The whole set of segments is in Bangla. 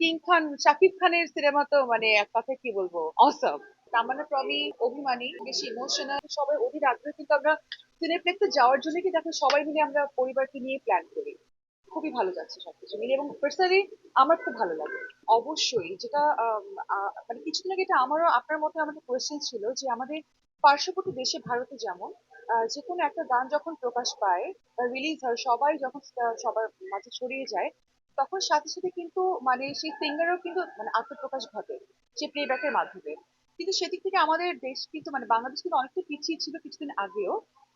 কিং খান, শাকিব খানের সিনেমা তো মানে এক কথায় কি বলব? অসম তামান্না প্রমি অভিমানী, বেশি ইমোশনাল সবাই অধীর আগ্রহে, কিন্তু আমরা সিনেপ্লেক্সে যাওয়ার জন্য কিন্তু এখন সবাই মিলে আমরা পরিবারকে নিয়ে প্ল্যান করি। খুবই ভালো যাচ্ছে সবকিছু মিলে এবং পার্সোনালি আমার খুব ভালো লাগে। অবশ্যই, যেটা মানে কিছুদিন আগে এটা আমারও, আপনার মতো আমাদের কোয়েশ্চেন ছিল যে আমাদের পার্শ্ববর্তী দেশে ভারতে যেমন যে কোনো একটা গান যখন প্রকাশ পায় রিলিজ হয়, সবাই যখন সবার মাঝে ছড়িয়ে যায় তখন সাথে সাথে কিন্তু মানে সেই সিঙ্গারও কিন্তু মানে আত্মপ্রকাশ ঘটে সেই প্লেব্যাকের মাধ্যমে। কিন্তু সেদিক থেকে আমাদের দেশ কিন্তু মানে বাংলাদেশ কিন্তু অনেকটা পিছিয়ে ছিল কিছুদিন আগেও।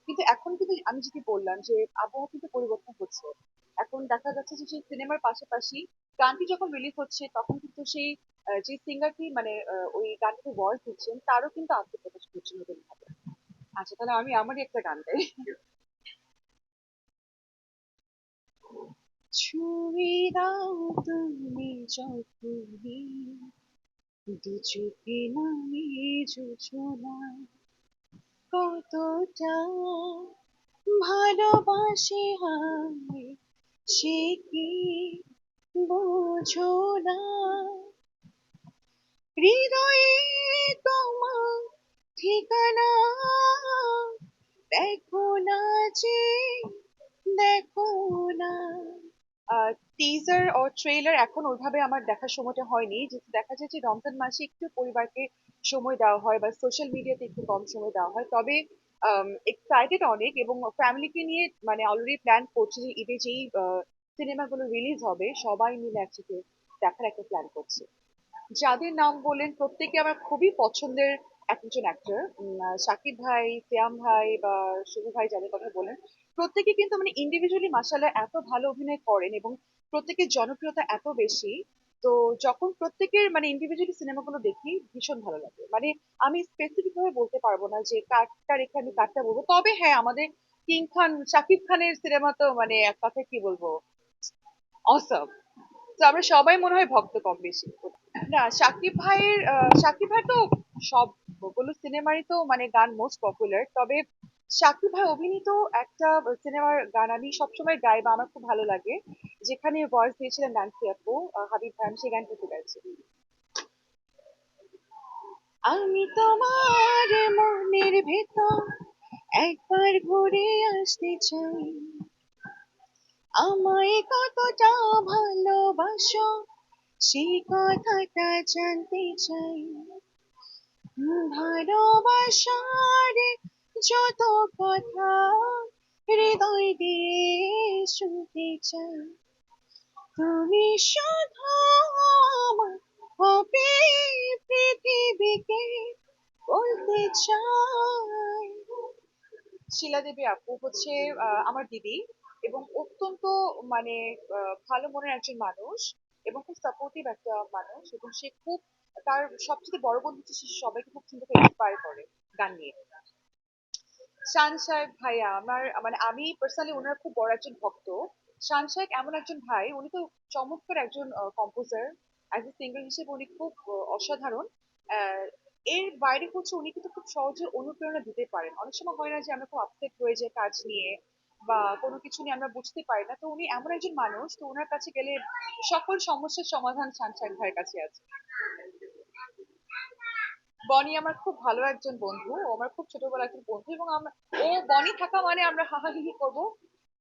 কিন্তু এখন কিন্তু আমি যেটি বললাম যে আবহাওয়া কিন্তু পরিবর্তন হচ্ছে। এখন দেখা যাচ্ছে যে সেই সিনেমার পাশাপাশি গানটি যখন রিলিজ হচ্ছে, তখন কিন্তু সেই যে সিঙ্গারটি মানে ওই গানটিতে ভয়েস দিচ্ছেন, তারও কিন্তু আত্মপ্রকাশ করছে নতুন ভাবে। আচ্ছা তাহলে আমি আমারই একটা গান গাই। ছুঁয়ে দাও তুমি যখনই দু চোখে নামে যোজনা কতটা ভালোবাসি আমি সে কি বোঝো না। হৃদয়ে তোমার ঠিকানা দেখো না যে, দেখো না টিজার ও ট্রেলার এখন ওইভাবে আমার দেখার সময়টা হয়নি। যেহেতু দেখা যায় যে রমজান মাসে একটু পরিবারকে সময় দেওয়া হয় বা সোশ্যাল মিডিয়াতে একটু কম সময় দেওয়া হয়। তবে এক্সাইটেড অনেক এবং ফ্যামিলিকে নিয়ে মানে অলরেডি প্ল্যান করছি যে ঈদে যেই সিনেমাগুলো রিলিজ হবে, সবাই মিলে একসাথে দেখার একটা প্ল্যান করছি। যাদের নাম বললেন, প্রত্যেকে আমার খুবই পছন্দের একজন অ্যাক্টর শাকিব ভাই সিয়াম ভাই বা শুভ ভাই যাদের কথা বলেন প্রত্যেকে কিন্তু মানে ইন্ডিভিজুয়ালি মাসাল্লাহ এত ভালো অভিনয় করেন এবং প্রত্যেকের জনপ্রিয়তা এত বেশি, তো যখন প্রত্যেকের মানে ইন্ডিভিজুয়ালি সিনেমাগুলো দেখি, ভীষণ ভালো লাগে। মানে আমি স্পেসিফিক ভাবে বলতে পারব না যে কারটা রেখে আমি কারটা বলব। তবে হ্যাঁ আমাদের কিং খান, শাকিব খানের সিনেমা তো মানে এক কথায় কি বলব? অসম তো আমরা সবাই মনে হয় ভক্ত কম বেশি। না, শাকিব ভাইয়ের শাকিব ভাই তো সবগুলো সিনেমারই তো মানে গান মোস্ট পপুলার তবে শাকিব ভাই অভিনীত একটা সিনেমার গান আমি সবসময় গাই বা আমার খুব ভালো লাগে, যেখানে ভয়েস দিয়েছিলেন নান্সি আপু হাবিব ভাই আমি সেই গানটি গাইছি। আমি তোমার মনের ভেতর একবার ঘুরে আসতে চাই। আমায় কতটা ভালোবাসো সেই কথাটা জানতে চাই। ভালোবাসার যত কথা হৃদয় দিয়ে শুনতে চাই, তুমি শুধু হবে পৃথিবীকে বলতে চাই। শিলা দেবী আপু হচ্ছে আমার দিদি এবং অত্যন্ত মানে ভালো মনের একজন মানুষ এবং খুব সাপোর্টিভ একটা মানুষ এবং সে খুব তার সবচেয়ে বড় বন্ধু হচ্ছে সে সবাইকে খুব সুন্দর ইন্সপায়ার করে গান নিয়ে। শান সাহেব ভাইয়া, আমার মানে আমি পার্সোনালি ওনার খুব বড় একজন ভক্ত। শান সাহেব এমন একজন ভাই, উনি তো চমৎকার একজন কম্পোজার অ্যাজ এ সিঙ্গার হিসেবে উনি খুব অসাধারণ। এর বাইরে হচ্ছে উনি কিন্তু খুব সহজে অনুপ্রেরণা দিতে পারেন। অনেক সময় হয় না যে আমরা খুব আপসেট হয়ে যাই কাজ নিয়ে বা কোনো কিছু নিয়ে আমরা বুঝতে পারি না। তো উনি এমন একজন মানুষ, তো ওনার কাছে গেলে সকল সমস্যার সমাধান শান সাহেব ভাইয়ের কাছে আছে। বনি আমার খুব ভালো একজন বন্ধু ও আমার খুব ছোটবেলার একজন বন্ধু এবং আমরা ও বনি থাকা মানে আমরা হাহাহিহি করব।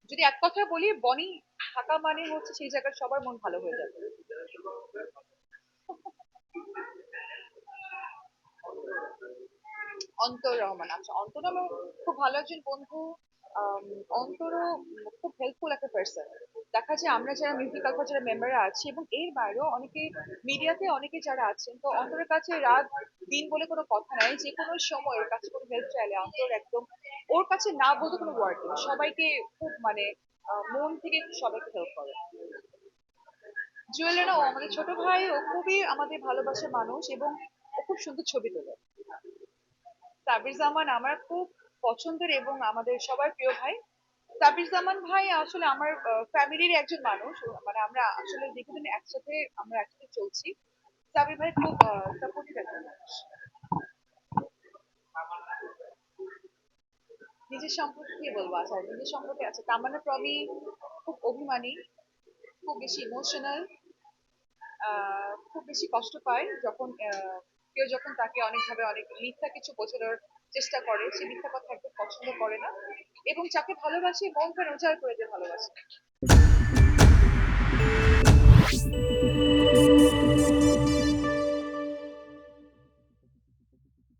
যদি এক কথা বলি বনি থাকা মানে হচ্ছে সেই জায়গার সবার মন ভালো হয়ে যাবে। অন্তর রহমান আচ্ছা অন্তর আমার খুব ভালো একজন বন্ধু আম, অন্তরও খুব হেল্পফুল একটা পার্সন দেখা যায় আমরা যারা মিউজিক কালচারের মেম্বাররা আছি এবং এর বাইরেও অনেকে মিডিয়াতে অনেকে যারা আছেন, তো অন্তরের কাছে রাত, দিন বলে কোনো কথা নাই যে কোনো সময় ওর কাছে কোনো হেল্প চাইলে অন্তর একদম ওর কাছে না বলতে কোনো ওয়ার্ড নেই। সবাইকে খুব মানে মন থেকে সবাইকে হেল্প করে। জুয়েলেরও আমাদের ছোট ভাই, ও খুবই আমাদের ভালোবাসার মানুষ এবং ও খুব সুন্দর ছবি তোলে। সাবির জামান, আমার খুব পছন্দের এবং আমাদের সবার প্রিয় ভাই। সাবির জামান ভাই আসলে আমার ফ্যামিলির একজন মানুষ। মানে আমরা আসলে দীর্ঘদিন একসাথে আমরা একসাথে চলছি। সাবির ভাই খুব সাপোর্টিভ একজন মানুষ। নিজের সম্পর্কে কি বলব আচ্ছা নিজের সম্পর্কে আছে তামান্না প্রবি খুব অভিমানী, খুব বেশি ইমোশনাল খুব বেশি কষ্ট পায় যখন কেউ যখন তাকে অনেকভাবে অনেক মিথ্যা কিছু বোঝানোর চেষ্টা করে, সে মিথ্যা কথা একদম পছন্দ করে না এবং যাকে ভালোবাসে মন প্রাণ উজাড় করে যে ভালোবাসে।